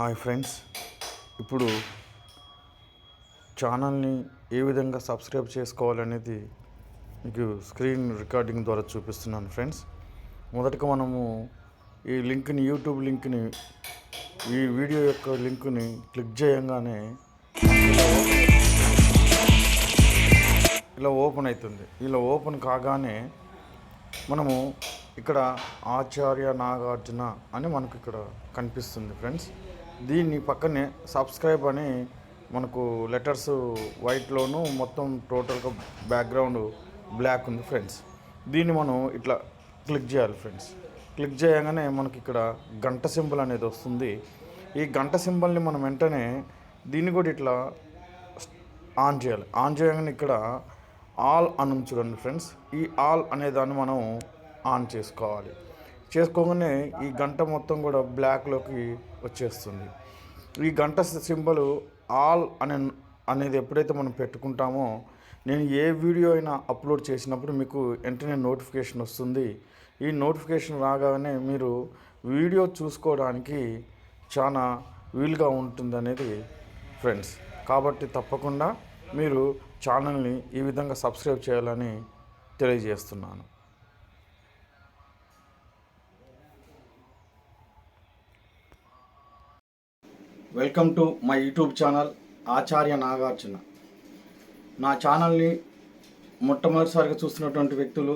Hi friends. ఇప్పుడు ఛానల్ని ఏ విధంగా సబ్స్క్రైబ్ చేసుకోవాలనేది మీకు స్క్రీన్ రికార్డింగ్ ద్వారా చూపిస్తున్నాను ఫ్రెండ్స్. మొదటగా మనము ఈ లింక్ని యూట్యూబ్ లింక్ని ఈ వీడియో యొక్క లింక్ని క్లిక్ చేయంగానే ఇలా ఓపెన్ అవుతుంది. ఇలా ఓపెన్ కాగానే మనము ఇక్కడ ఆచార్య నాగార్జున అని మనకు ఇక్కడ కనిపిస్తుంది ఫ్రెండ్స్. దీన్ని పక్కనే సబ్స్క్రైబ్ అని మనకు లెటర్స్ వైట్లోను మొత్తం టోటల్గా బ్యాక్గ్రౌండ్ బ్లాక్ ఉంది ఫ్రెండ్స్. దీన్ని మనం ఇట్లా క్లిక్ చేయాలి ఫ్రెండ్స్. క్లిక్ చేయగానే మనకి ఇక్కడ గంట సింబల్ అనేది వస్తుంది. ఈ గంట సింబల్ని మనం వెంటనే దీన్ని కూడా ఇట్లా ఆన్ చేయాలి. ఆన్ చేయగానే ఇక్కడ ఆల్ అని చూడండి ఫ్రెండ్స్. ఈ ఆల్ అనే దాన్ని మనం ఆన్ చేసుకోవాలి. చేసుకోగానే ఈ గంట మొత్తం కూడా బ్లాక్లోకి వచ్చేస్తుంది. ఈ గంట సింబల్ ఆల్ అనే అనేది ఎప్పుడైతే మనం పెట్టుకుంటామో నేను ఏ వీడియో అయినా అప్లోడ్ చేసినప్పుడు మీకు వెంటనే నోటిఫికేషన్ వస్తుంది. ఈ నోటిఫికేషన్ రాగానే మీరు వీడియో చూసుకోవడానికి చాలా వీలుగా ఉంటుంది అనేది ఫ్రెండ్స్. కాబట్టి తప్పకుండా మీరు ఛానల్ని ఈ విధంగా సబ్స్క్రైబ్ చేయాలని తెలియజేస్తున్నాను. Welcome to my YouTube channel Acharya Nagarjuna నా ఛానల్ని మొట్టమొదటిసారిగా చూస్తున్నటువంటి వ్యక్తులు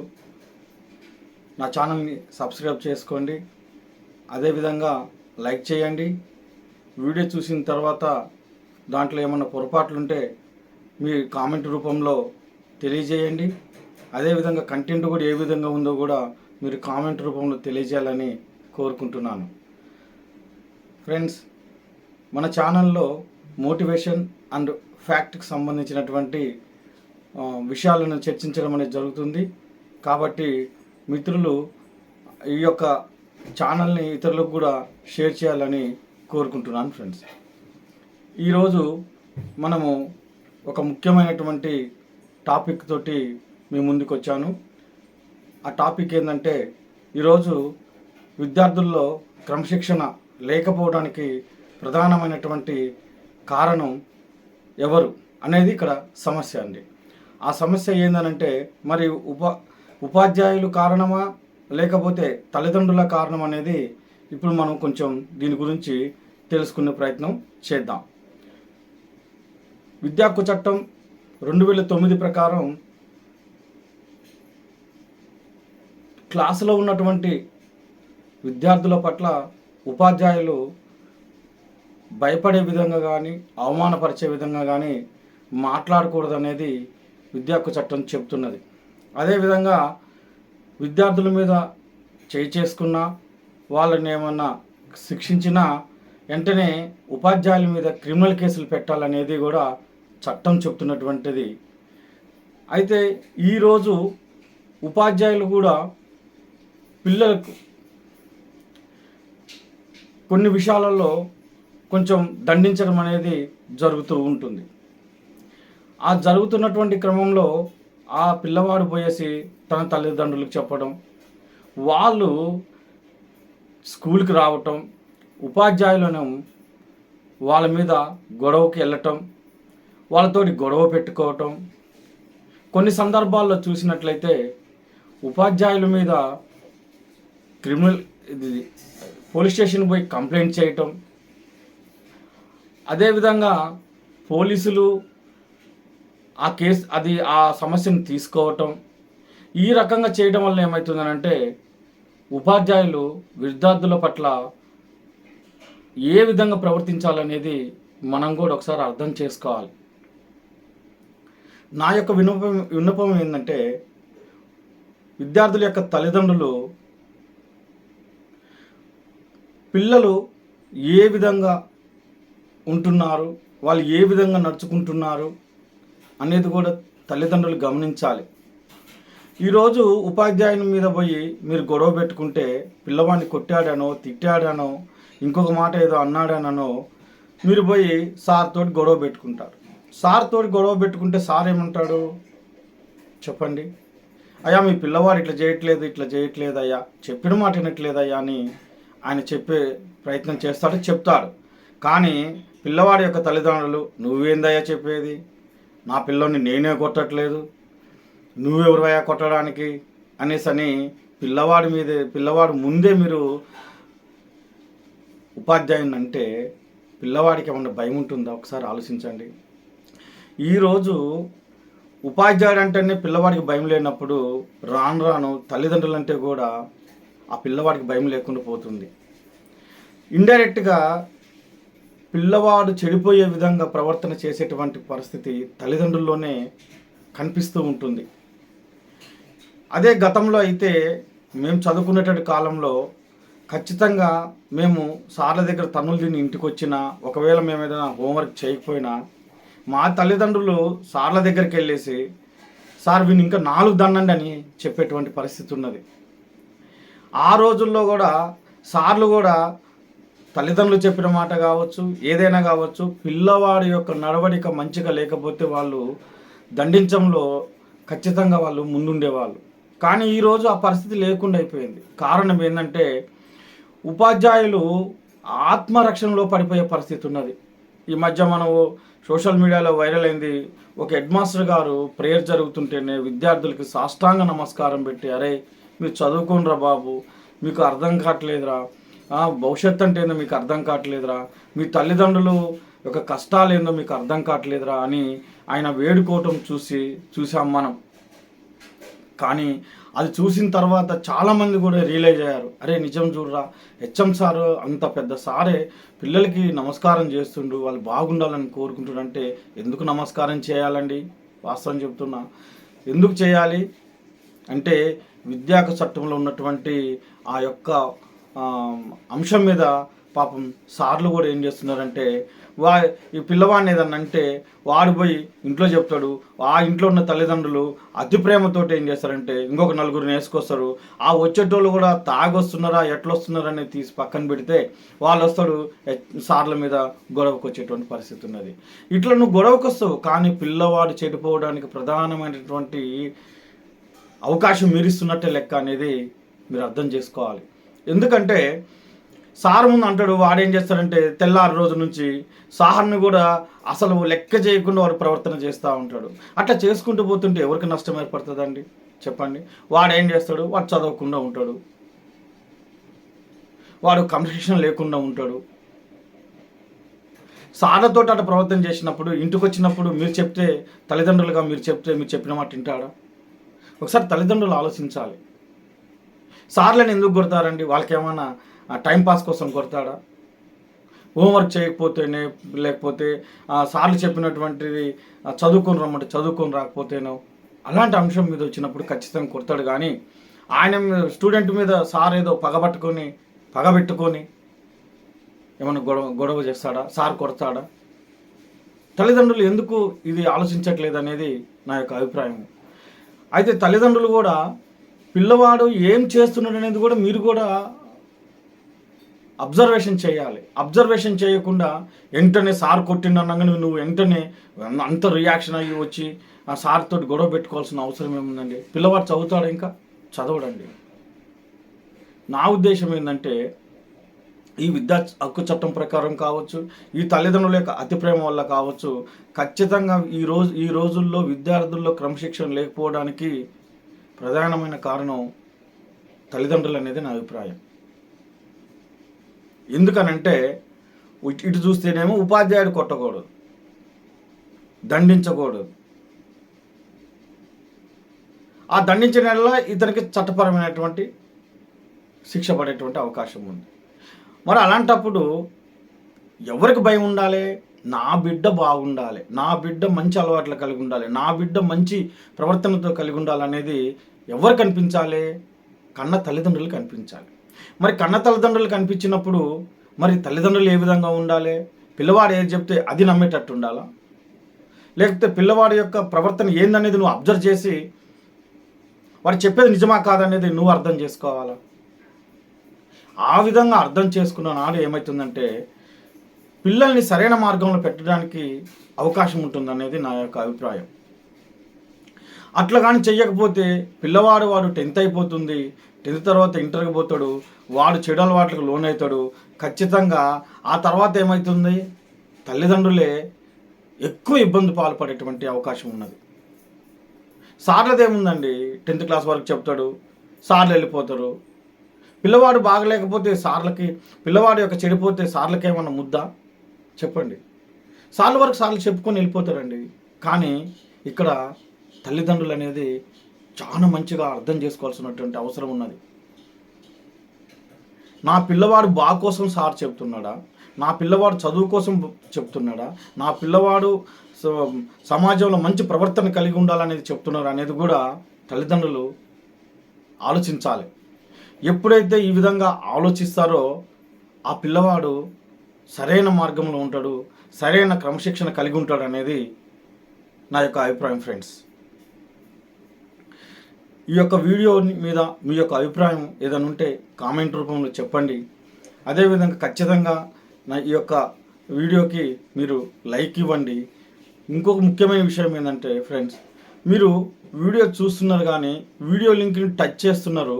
నా ఛానల్ని సబ్స్క్రైబ్ చేసుకోండి. అదేవిధంగా లైక్ చేయండి. వీడియో చూసిన తర్వాత దాంట్లో ఏమన్నా పొరపాట్లు ఉంటే మీ కామెంట్ రూపంలో తెలియజేయండి. అదేవిధంగా కంటెంట్ కూడా ఏ విధంగా ఉందో కూడా మీరు కామెంట్ రూపంలో తెలియజేయాలని కోరుకుంటున్నాను. ఫ్రెండ్స్ మన ఛానల్లో మోటివేషన్ అండ్ ఫ్యాక్ట్కి సంబంధించినటువంటి విషయాలను చర్చించడం అనేది జరుగుతుంది. కాబట్టి మిత్రులు ఈ యొక్క ఛానల్ని ఇతరులకు కూడా షేర్ చేయాలని కోరుకుంటున్నాను ఫ్రెండ్స్. ఈరోజు మనము ఒక ముఖ్యమైనటువంటి టాపిక్ తోటి మీ ముందుకు వచ్చాను. ఆ టాపిక్ ఏంటంటే ఈరోజు విద్యార్థుల్లో క్రమశిక్షణ లేకపోవడానికి ప్రధానమైనటువంటి కారణం ఎవరు అనేది ఇక్కడ సమస్య అండి. ఆ సమస్య ఏందనంటే మరి ఉప ఉపాధ్యాయులు కారణమా? లేకపోతే తల్లిదండ్రుల కారణం అనేది ఇప్పుడు మనం కొంచెం దీని గురించి తెలుసుకునే ప్రయత్నం చేద్దాం. విద్యా చట్టం రెండు వేల తొమ్మిది ప్రకారం క్లాసులో ఉన్నటువంటి విద్యార్థుల పట్ల ఉపాధ్యాయులు భయపడే విధంగా కానీ అవమానపరిచే విధంగా కానీ మాట్లాడకూడదు అనేది విద్యా హక్కు చట్టం చెబుతున్నది. అదేవిధంగా విద్యార్థుల మీద చేయి చేసుకున్నా వాళ్ళని ఏమన్నా శిక్షించినా వెంటనే ఉపాధ్యాయుల మీద క్రిమినల్ కేసులు పెట్టాలనేది కూడా చట్టం చెప్తున్నటువంటిది అయితే ఈరోజు ఉపాధ్యాయులు కూడా పిల్లలకు కొన్ని విషయాలలో కొంచెం దండించడం అనేది జరుగుతూ ఉంటుంది. ఆ జరుగుతున్నటువంటి క్రమంలో ఆ పిల్లవాడు పోయేసి తన తల్లిదండ్రులకు చెప్పడం వాళ్ళు స్కూల్కి రావటం ఉపాధ్యాయులను వాళ్ళ మీద గొడవకి వెళ్ళటం వాళ్ళతోటి గొడవ పెట్టుకోవటం. కొన్ని సందర్భాల్లో చూసినట్లయితే ఉపాధ్యాయుల మీద క్రిమినల్ ఇది పోలీస్ స్టేషన్ పోయి కంప్లైంట్ చేయటం అదేవిధంగా పోలీసులు ఆ కేసు అది ఆ సమస్యను తీసుకోవటం ఈ రకంగా చేయడం వల్ల ఏమవుతుందనంటే ఉపాధ్యాయులు విద్యార్థుల పట్ల ఏ విధంగా ప్రవర్తించాలనేది మనం కూడా ఒకసారి అర్థం చేసుకోవాలి. నా యొక్క విన్నపం విన్నపం ఏంటంటే విద్యార్థుల యొక్క తల్లిదండ్రులు పిల్లలు ఏ విధంగా ఉంటున్నారు వాళ్ళు ఏ విధంగా నడుచుకుంటున్నారు అనేది కూడా తల్లిదండ్రులు గమనించాలి. ఈరోజు ఉపాధ్యాయుని మీద పోయి మీరు గొడవ పెట్టుకుంటే పిల్లవాడిని కొట్టాడానో తిట్టాడానో ఇంకొక మాట ఏదో అన్నాడానో మీరు పోయి సార్ తోటి గొడవ పెట్టుకుంటారు. సార్ తోటి గొడవ పెట్టుకుంటే సార్ ఏమంటాడు? చెప్పండి. అయ్యా మీ పిల్లవాడు ఇట్లా చేయట్లేదు ఇట్లా చేయట్లేదు అయ్యా చెప్పిన మాట వినట్లేదయ్యా అని ఆయన చెప్పే ప్రయత్నం చేస్తాడు చెప్తాడు. కానీ పిల్లవాడి యొక్క తల్లిదండ్రులు నువ్వేందయ్యా చెప్పేది? నా పిల్లోని నేనే కొట్టట్లేదు. నువ్వెవరువయ్యా కొట్టడానికి? అనేసి అని పిల్లవాడి మీదే పిల్లవాడు ముందే మీరు ఉపాధ్యాయుని అంటే పిల్లవాడికి ఏమన్నా భయం ఉంటుందా? ఒకసారి ఆలోచించండి. ఈరోజు ఉపాధ్యాయుడు అంటేనే పిల్లవాడికి భయం లేనప్పుడు రాను రాను తల్లిదండ్రులు అంటే కూడా ఆ పిల్లవాడికి భయం లేకుండా పోతుంది. ఇండైరెక్ట్గా పిల్లవాడు చెడిపోయే విధంగా ప్రవర్తన చేసేటువంటి పరిస్థితి తల్లిదండ్రుల్లోనే కనిపిస్తూ ఉంటుంది. అదే గతంలో అయితే మేము చదువుకునేటువంటి కాలంలో ఖచ్చితంగా మేము సార్ల దగ్గర తన్నులు తిని ఇంటికి వచ్చినా ఒకవేళ మేము ఏదైనా హోంవర్క్ చేయకపోయినా మా తల్లిదండ్రులు సార్ల దగ్గరికి వెళ్ళేసి సార్ వీని ఇంకా నాలుగు దండండి అని చెప్పేటువంటి పరిస్థితి ఉన్నది. ఆ రోజుల్లో కూడా సార్లు కూడా తల్లిదండ్రులు చెప్పిన మాట కావచ్చు ఏదైనా కావచ్చు పిల్లవాడి యొక్క నడవడిక మంచిగా లేకపోతే వాళ్ళు దండించంలో ఖచ్చితంగా వాళ్ళు ముందుండేవాళ్ళు. కానీ ఈరోజు ఆ పరిస్థితి లేకుండా అయిపోయింది. కారణం ఏంటంటే ఉపాధ్యాయులు ఆత్మరక్షణలో పడిపోయే పరిస్థితి ఉన్నది. ఈ మధ్య మనం సోషల్ మీడియాలో వైరల్ అయింది ఒక హెడ్ మాస్టర్ గారు ప్రేయర్ జరుగుతుంటేనే విద్యార్థులకి సాష్టాంగ నమస్కారం పెట్టి అరే మీరు చదువుకోనరా బాబు మీకు అర్థం కావట్లేదురా భవిష్యత్ అంటే ఏందో మీకు అర్థం కావట్లేదురా. మీ తల్లిదండ్రులు యొక్క కష్టాలు ఏందో మీకు అర్థం కావట్లేదురా అని ఆయన వేడుకోవటం చూసి చూసాం మనం. కానీ అది చూసిన తర్వాత చాలామంది కూడా రియలైజ్ అయ్యారు. అరే నిజం చూడరా హెచ్ఎం సారు అంత పెద్ద సారే పిల్లలకి నమస్కారం చేస్తుండు వాళ్ళు బాగుండాలని కోరుకుంటుండంటే ఎందుకు నమస్కారం చేయాలండి? వాస్తవం చెప్తున్నా. ఎందుకు చేయాలి? అంటే విద్యాక చట్టంలో ఉన్నటువంటి ఆ యొక్క అంశం మీద పాపం సార్లు కూడా ఏం చేస్తున్నారంటే వా ఈ పిల్లవాడిని ఏదన్నా అంటే వాడు పోయి ఇంట్లో చెప్తాడు ఆ ఇంట్లో ఉన్న తల్లిదండ్రులు అతి ప్రేమతోటి ఏం చేస్తారంటే ఇంకొక నలుగురిని వేసుకొస్తారు. ఆ వచ్చేటోళ్ళు కూడా తాగొస్తున్నారా ఎట్లా అనేది తీసి పక్కన పెడితే వాళ్ళు వస్తాడు ఎ- సార్ల మీద గొడవకు వచ్చేటువంటి పరిస్థితి ఉన్నది. ఇట్లా నువ్వు గొడవకు వస్తావు కానీ పిల్లవాడు చెడిపోవడానికి ప్రధానమైనటువంటి అవకాశం మీరిస్తున్నట్టే లెక్క అనేది మీరు అర్థం చేసుకోవాలి. ఎందుకంటే సార్ ముందు అంటాడు వాడేం చేస్తాడంటే తెల్లారి రోజు నుంచి సార్ని కూడా అసలు లెక్క చేయకుండా వాడు ప్రవర్తన చేస్తూ ఉంటాడు. అట్లా చేసుకుంటూ పోతుంటే ఎవరికి నష్టం ఏర్పడుతుందండి? చెప్పండి. వాడేం చేస్తాడు? వాడు చదవకుండా ఉంటాడు. వాడు కమ్యూనికేషన్ లేకుండా ఉంటాడు. సార్లతో అట్లా ప్రవర్తన చేసినప్పుడు ఇంటికి వచ్చినప్పుడు మీరు చెప్తే తల్లిదండ్రులుగా మీరు చెప్తే మీరు చెప్పిన మాట వింటాడా? ఒకసారి తల్లిదండ్రులు ఆలోచించాలి. సార్లను ఎందుకు కొడతారండి? వాళ్ళకేమైనా టైంపాస్ టైం పాస్ కోసం కొడతాడా? హోంవర్క్ చేయకపోతేనే లేకపోతే సార్లు చెప్పినటువంటిది చదువుకొని రమ్మంటే చదువుకొని రాకపోతేనో అలాంటి అంశం మీద వచ్చినప్పుడు ఖచ్చితంగా కొడతాడు. కానీ ఆయన మీద- స్టూడెంట్ మీద సార్ ఏదో పగబట్టుకొని పగబెట్టుకొని ఏమైనా గొడవ గొడవ చేస్తాడా? సార్ కొడతాడా? తల్లిదండ్రులు ఎందుకు ఇది ఆలోచించట్లేదు అనేది నా యొక్క అభిప్రాయం. అయితే తల్లిదండ్రులు కూడా పిల్లవాడు ఏం చేస్తున్నాడు అనేది కూడా మీరు కూడా అబ్జర్వేషన్ చేయాలి. అబ్జర్వేషన్ చేయకుండా వెంటనే సార్ కొట్టిండనగా నువ్వు వెంటనే అంత రియాక్షన్ అయ్యి వచ్చి ఆ సార్తో గొడవ పెట్టుకోవాల్సిన అవసరం ఏముందండి? పిల్లవాడు చదువుతాడు ఇంకా? చదవడండి. నా ఉద్దేశం ఏంటంటే ఈ విద్యా హక్కు చట్టం ప్రకారం కావచ్చు ఈ తల్లిదండ్రుల యొక్క అతి ప్రేమ వల్ల కావచ్చు ఖచ్చితంగా ఈ రోజు ఈ రోజుల్లో విద్యార్థుల్లో క్రమశిక్షణ లేకపోవడానికి ప్రధానమైన కారణం తల్లిదండ్రులు అనేది నా అభిప్రాయం. ఎందుకనంటే ఇటు- చూస్తేనేమో ఉపాధ్యాయుడు కొట్టకూడదు దండించకూడదు. ఆ దండించిన వల్ల ఇతనికి చట్టపరమైనటువంటి శిక్ష పడేటువంటి అవకాశం ఉంది. మరి అలాంటప్పుడు ఎవరికి భయం ఉండాలి? నా బిడ్డ బాగుండాలి నా బిడ్డ మంచి అలవాట్లు కలిగి ఉండాలి నా బిడ్డ మంచి ప్రవర్తనతో కలిగి ఉండాలనేది ఎవరు కనిపించాలి? కన్న తల్లిదండ్రులు కనిపించాలి. మరి కన్న తల్లిదండ్రులు కనిపించినప్పుడు మరి తల్లిదండ్రులు ఏ విధంగా ఉండాలి? పిల్లవాడు ఏది చెప్తే అది నమ్మేటట్టు ఉండాలా? లేకపోతే పిల్లవాడి యొక్క ప్రవర్తన ఏందనేది నువ్వు అబ్జర్వ్ చేసి వాడు చెప్పేది నిజమా కాదనేది నువ్వు అర్థం చేసుకోవాలా? ఆ విధంగా అర్థం చేసుకున్న నాడు ఏమవుతుందంటే పిల్లల్ని సరైన మార్గంలో పెట్టడానికి అవకాశం ఉంటుందనేది నా యొక్క అభిప్రాయం. అట్లా కానీ చెయ్యకపోతే పిల్లవాడు వాడు టెన్త్ అయిపోతుంది టెన్త్ తర్వాత ఇంటర్కి పోతాడు వాడు చెడు అలవాట్లకు లోన్ అవుతాడు ఖచ్చితంగా ఆ తర్వాత ఏమవుతుంది తల్లిదండ్రులే ఎక్కువ ఇబ్బంది పాల్పడేటువంటి అవకాశం ఉన్నది. సార్లది ఏముందండి టెన్త్ క్లాస్ వరకు చెప్తాడు సార్లు వెళ్ళిపోతారు. పిల్లవాడు బాగలేకపోతే సార్లకి పిల్లవాడు యొక్క చెడిపోతే సార్లకి ఏమన్నా ముద్దా? చెప్పండి. సార్లు వరకు సార్లు చెప్పుకొని వెళ్ళిపోతారండి. కానీ ఇక్కడ తల్లిదండ్రులు అనేది చాలా మంచిగా అర్థం చేసుకోవాల్సినటువంటి అవసరం ఉన్నది. నా పిల్లవాడు బాగు కోసం సార్ చెప్తున్నాడా? నా పిల్లవాడు చదువు కోసం చెప్తున్నాడా? నా పిల్లవాడు సమాజంలో మంచి ప్రవర్తన కలిగి ఉండాలనేది చెప్తున్నారు అనేది కూడా తల్లిదండ్రులు ఆలోచించాలి. ఎప్పుడైతే ఈ విధంగా ఆలోచిస్తారో ఆ పిల్లవాడు సరైన మార్గంలో ఉంటాడు సరైన క్రమశిక్షణ కలిగి ఉంటాడు అనేది నా యొక్క అభిప్రాయం ఫ్రెండ్స్ ఈ యొక్క వీడియో మీద మీ యొక్క అభిప్రాయం ఏదైనా ఉంటే కామెంట్ రూపంలో చెప్పండి. అదేవిధంగా ఖచ్చితంగా నా ఈ యొక్క వీడియోకి మీరు లైక్ ఇవ్వండి. ఇంకొక ముఖ్యమైన విషయం ఏంటంటే ఫ్రెండ్స్ మీరు వీడియో చూస్తున్నారు కానీ వీడియో లింక్ని టచ్ చేస్తున్నారు.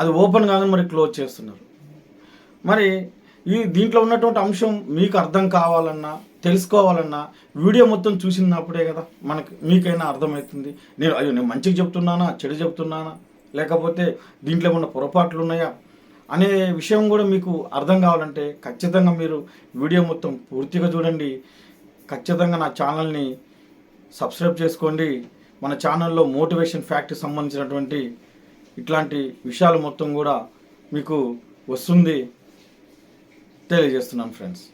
అది ఓపెన్ కాగానే మరి క్లోజ్ చేస్తున్నారు. మరి ఈ దీంట్లో ఉన్నటువంటి అంశం మీకు అర్థం కావాలన్నా తెలుసుకోవాలన్నా వీడియో మొత్తం చూసినప్పుడే కదా మనకి మీకైనా అర్థమవుతుంది. నేను అయ్యో నేను మంచిగా చెప్తున్నానా చెడు చెప్తున్నానా లేకపోతే దీంట్లో ఏమన్నా పొరపాట్లు ఉన్నాయా అనే విషయం కూడా మీకు అర్థం కావాలంటే ఖచ్చితంగా మీరు వీడియో మొత్తం పూర్తిగా చూడండి. ఖచ్చితంగా నా ఛానల్ని సబ్స్క్రైబ్ చేసుకోండి. మన ఛానల్లో మోటివేషన్ ఫ్యాక్ట్కి సంబంధించినటువంటి ఇట్లాంటి విషయాలు మొత్తం కూడా మీకు వస్తుంది. తెలియజేస్తున్నాను ఫ్రెండ్స్